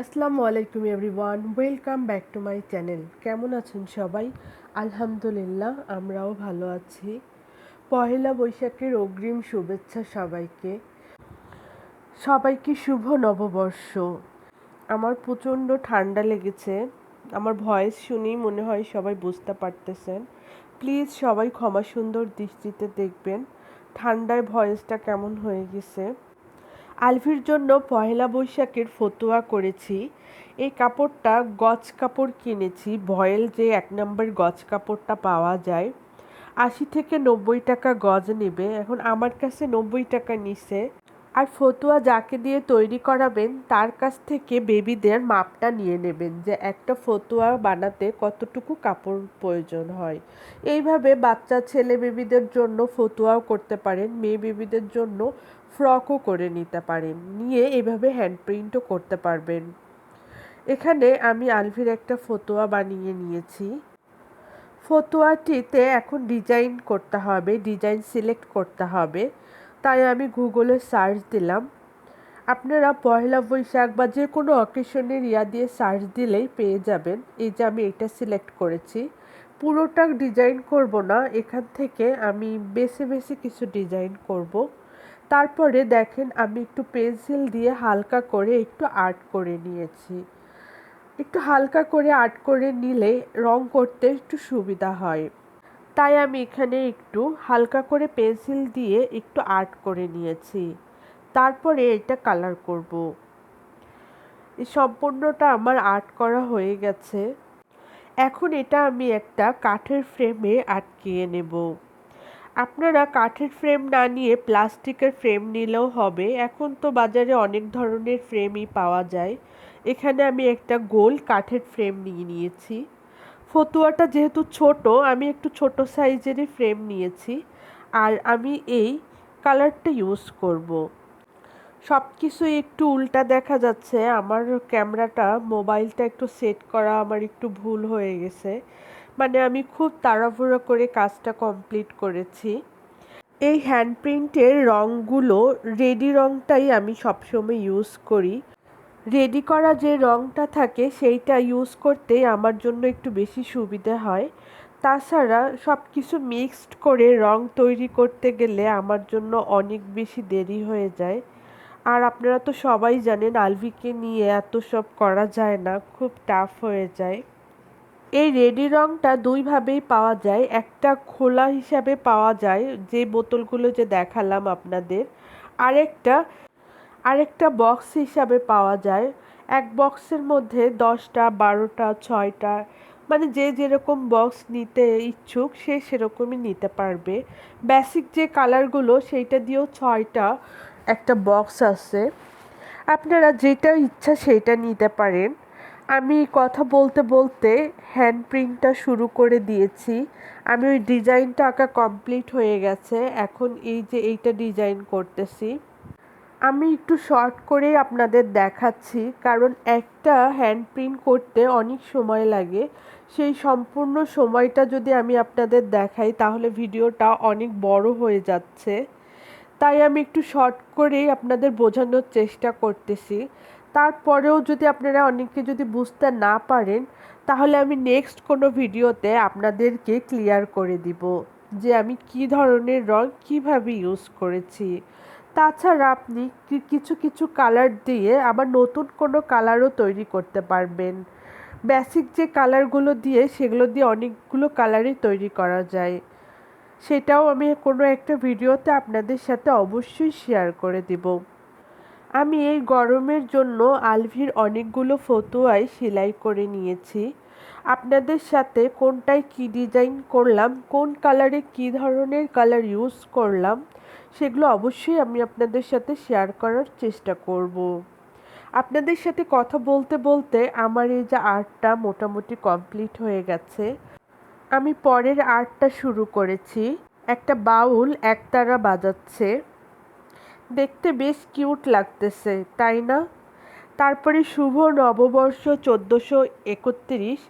আসসালামু আলাইকুম everyone, welcome back to my channel. কেমন আছেন সবাই? আলহামদুলিল্লাহ, আমরাও ভালো আছি। পহেলা বৈশাখের অগ্রিম শুভেচ্ছা সবাইকে। সবাইকে শুভ নববর্ষ। আমার প্রচণ্ড ঠান্ডা লেগেছে। আমার ভয়েস শুনেই মনে হয় সবাই বুঝতে পারতেছেন। প্লিজ সবাই ক্ষমা সুন্দর দৃষ্টিতে দেখবেন। ঠান্ডায় ভয়েসটা কেমন হয়ে গেছে? আলভির জন্য পয়লা বৈশাখের ফতোয়া করেছি। এই কাপড়টা গজ কাপড় কিনেছি। ভয়েল যে এক নম্বর গজ কাপড়টা পাওয়া যায়। আশি থেকে নব্বই টাকা গজ নেবে। এখন আমার কাছে নব্বই টাকা নিছে। আর ফতুয়া যাকে দিয়ে তৈরি করাবেন, তার কাছ থেকে বেবিদের মাপটা নিয়ে নেবেন যে একটা ফতুয়া বানাতে কতটুকু কাপড় প্রয়োজন হয়। এইভাবে বাচ্চা, ছেলে বেবিদের জন্য ফতুয়াও করতে পারেন, মেয়ে বেবিদের জন্য ফ্রকও করে নিতে পারেন। নিয়ে এভাবে হ্যান্ড প্রিন্টও করতে পারবেন। এখানে আমি আলভির একটা ফতোয়া বানিয়ে নিয়েছি। ফতোয়াটিতে এখন ডিজাইন করতে হবে, ডিজাইন সিলেক্ট করতে হবে। তাই আমি গুগলে সার্চ দিলাম। আপনারা পয়লা বৈশাখ বা যে কোনো অকেশনের ইয়া দিয়ে সার্চ দিলেই পেয়ে যাবেন। এই যে আমি এটা সিলেক্ট করেছি। পুরোটা ডিজাইন করব না, এখান থেকে আমি বেছে বেছে কিছু ডিজাইন করব। তারপরে দেখেন আমি একটু পেন্সিল দিয়ে হালকা করে একটু আর্ট করে নিয়েছি। একটু হালকা করে আর্ট করে নিলে রং করতে একটু সুবিধা হয়। তাই আমি এখানে একটু হালকা করে পেন্সিল দিয়ে একটু আর্ট করে নিয়েছি। তারপরে এটা কালার করব। এই সম্পূর্ণটা আমার আর্ট করা হয়ে গেছে। এখন এটা আমি একটা কাঠের ফ্রেমে আটকিয়ে নেব। আপনারা কাঠের ফ্রেম না নিয়ে প্লাস্টিকের ফ্রেম নিলেও হবে। এখন তো বাজারে অনেক ধরনের ফ্রেমই পাওয়া যায়। এখানে আমি একটা গোল কাঠের ফ্রেম নিয়ে নিয়েছি। ফতুয়াটা যেহেতু ছোট, আমি একটু ছোট সাইজেরই ফ্রেম নিয়েছি। আর আমি এই কালারটা ইউজ করব। সব কিছু একটু উল্টা দেখা যাচ্ছে। আমার ক্যামেরাটা মোবাইলটা একটু সেট করা আমার একটু ভুল হয়ে গেছে। মানে আমি খুব তাড়াহুড়ো করে কাজটা কমপ্লিট করেছি। এই হ্যান্ড প্রিন্টের রঙগুলো রেডি রঙটাই আমি সবসময় ইউজ করি। রেডি করা যে রঙটা থাকে সেইটা ইউজ করতে আমার জন্য একটু বেশি সুবিধা হয়। তাছাড়া সব কিছু মিক্সড করে রং তৈরি করতে গেলে আমার জন্য অনেক বেশি দেরি হয়ে যায়। আর আপনারা তো সবাই জানেন আলভিকে নিয়ে এত সব করা যায় না, খুব টাফ হয়ে যায়। এই রেডি রঙটা দুইভাবেই পাওয়া যায়। একটা খোলা হিসাবে পাওয়া যায় যে বোতলগুলো যে দেখালাম আপনাদের। আরেকটা আরেকটা বক্স হিসাবে পাওয়া যায়। এক বক্সের মধ্যে দশটা, বারোটা, ছয়টা মানে যে যেরকম বক্স নিতে ইচ্ছুক, সে সেরকমই নিতে পারবে। বেসিক যে কালারগুলো সেইটা দিয়েও ছয়টা একটা বক্স আছে। আপনারা যেটা ইচ্ছা সেইটা নিতে পারেন। আমি কথা বলতে বলতে হ্যান্ড প্রিন্টটা শুরু করে দিয়েছি। আমি ওই ডিজাইনটা আঁকা কমপ্লিট হয়ে গেছে। এখন এই যে এইটা ডিজাইন করতেছি। আমি একটু শর্ট করে আপনাদের দেখাচ্ছি, কারণ একটা হ্যান্ড প্রিন্ট করতে অনেক সময় লাগে। সেই সম্পূর্ণ সময়টা যদি আমি আপনাদের দেখাই, তাহলে ভিডিওটা অনেক বড় হয়ে যাচ্ছে। তাই আমি একটু শর্ট করেই আপনাদের বোঝানোর চেষ্টা করতেছি। তারপরেও যদি আপনারা অনেকে যদি বুঝতে না পারেন, তাহলে আমি নেক্সট কোনো ভিডিওতে আপনাদেরকে ক্লিয়ার করে দিব যে আমি কি ধরনের রং কীভাবে ইউজ করেছি। তাছাড়া আপনি কিছু কিছু কালার দিয়ে আবার নতুন কোনো কালারও তৈরি করতে পারবেন। বেসিক যে কালারগুলো দিয়ে সেগুলো দিয়ে অনেকগুলো কালারই তৈরি করা যায়। সেটাও আমি কোনো একটা ভিডিওতে আপনাদের সাথে অবশ্যই শেয়ার করে দিব। আমি এই গরমের জন্য আলভির অনেকগুলো ফতুয়াই সেলাই করে নিয়েছি। আপনাদের সাথে কোনটায় কি ডিজাইন করলাম, কোন কালারে কি ধরনের কালার ইউজ করলাম সেগুলো অবশ্যই আমি আপনাদের সাথে শেয়ার করার চেষ্টা করব। আপনাদের সাথে কথা বলতে বলতে আমার এই যে আর্টটা মোটামুটি কমপ্লিট হয়ে গেছে। আমি পরের আর্টটা শুরু করেছি। একটা বাউল একতারা বাজাচ্ছে। দেখতে বেশ কিউট লাগতেছে, তাই না? তারপরে শুভ নববর্ষ চোদ্দোশো একত্রিশ,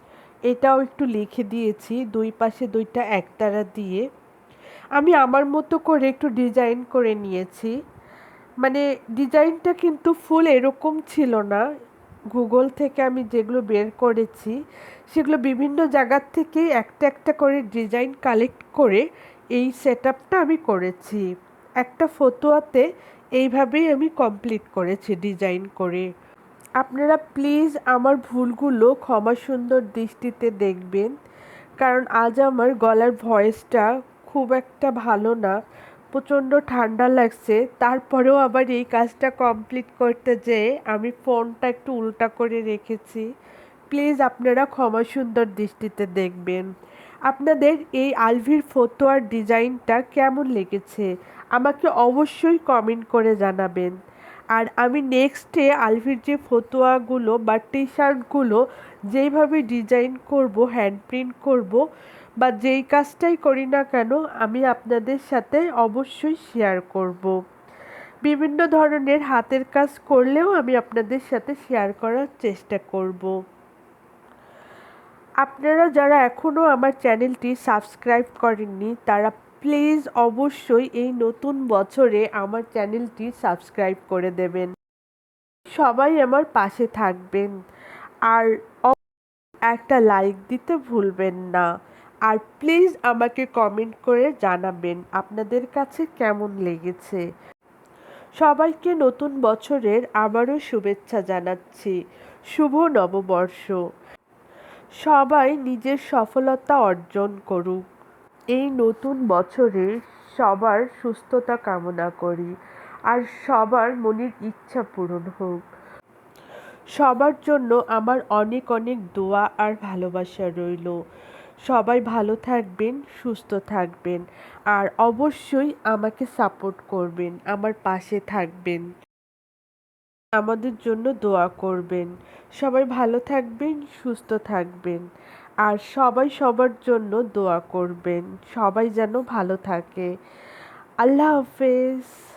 এটাও একটু লিখে দিয়েছি, দুই পাশে দুইটা একতারা দিয়ে। আমি আমার মতো করে একটু ডিজাইন করে নিয়েছি। মানে ডিজাইনটা কিন্তু ফুল এরকম ছিল না। গুগল থেকে আমি যেগুলো বের করেছি, সেগুলো বিভিন্ন জায়গার থেকে একটা একটা করে ডিজাইন কালেক্ট করে এই সেট আমি করেছি। একটা ফতোয়াতে এইভাবেই আমি কমপ্লিট করেছি ডিজাইন করে। আপনারা প্লিজ আমার ভুলগুলো ক্ষমা সুন্দর দৃষ্টিতে দেখবেন। কারণ আজ আমার গলার ভয়েসটা খুব একটা ভালো না। প্রচণ্ড ঠান্ডা লাগছে। তারপরেও আবার এই কাজটা কমপ্লিট করতে যেয়ে আমি ফোনটা একটু উল্টা করে রেখেছি। প্লিজ আপনারা ক্ষমা সুন্দর দৃষ্টিতে দেখবেন। আপনাদের এই আলভির ফতোয়ার ডিজাইনটা কেমন লেগেছে? আমাকে অবশ্যই কমেন্ট করে জানাবেন। আর আমি নেক্সটে আলভির যে ফতোয়াগুলো বা টি শার্টগুলো যেইভাবে ডিজাইন করব হ্যান্ড প্রিন্ট করব বা যেই কাজটাই করি না কেন, আমি আপনাদের সাথে অবশ্যই শেয়ার করব। বিভিন্ন ধরনের হাতের কাজ করলেও আমি আপনাদের সাথে শেয়ার করার চেষ্টা করব। আপনারা যারা এখনও আমার চ্যানেলটি সাবস্ক্রাইব করেননি, তারা প্লিজ অবশ্যই এই নতুন বছরে আমার চ্যানেলটি সাবস্ক্রাইব করে দেবেন। সবাই আমার পাশে থাকবেন। আর একটা লাইক দিতে ভুলবেন না। আর প্লিজ আমাকে কমেন্ট করে জানাবেন, আপনাদের কাছে কেমন লেগেছে? সবাইকে নতুন বছরের আবারও শুভেচ্ছা জানাচ্ছি, শুভ নববর্ষ। সবাই নিজের সফলতা অর্জন করুক। এই নতুন বছরে সবার সুস্থতা কামনা করি, আর সবার মনের ইচ্ছা পূরণ হোক। সবার জন্য আমার অনেক অনেক দোয়া আর ভালোবাসা রইল। সবাই ভালো থাকবেন, সুস্থ থাকবেন আর অবশ্যই আমাকে সাপোর্ট করবেন, আমার পাশে থাকবেন। আমাদের জন্য দোয়া করবেন। সবাই ভালো থাকবেন, সুস্থ থাকবেন আর সবাই সবার জন্য দোয়া করবেন। সবাই যেন ভালো থাকে। আল্লাহ হাফেজ।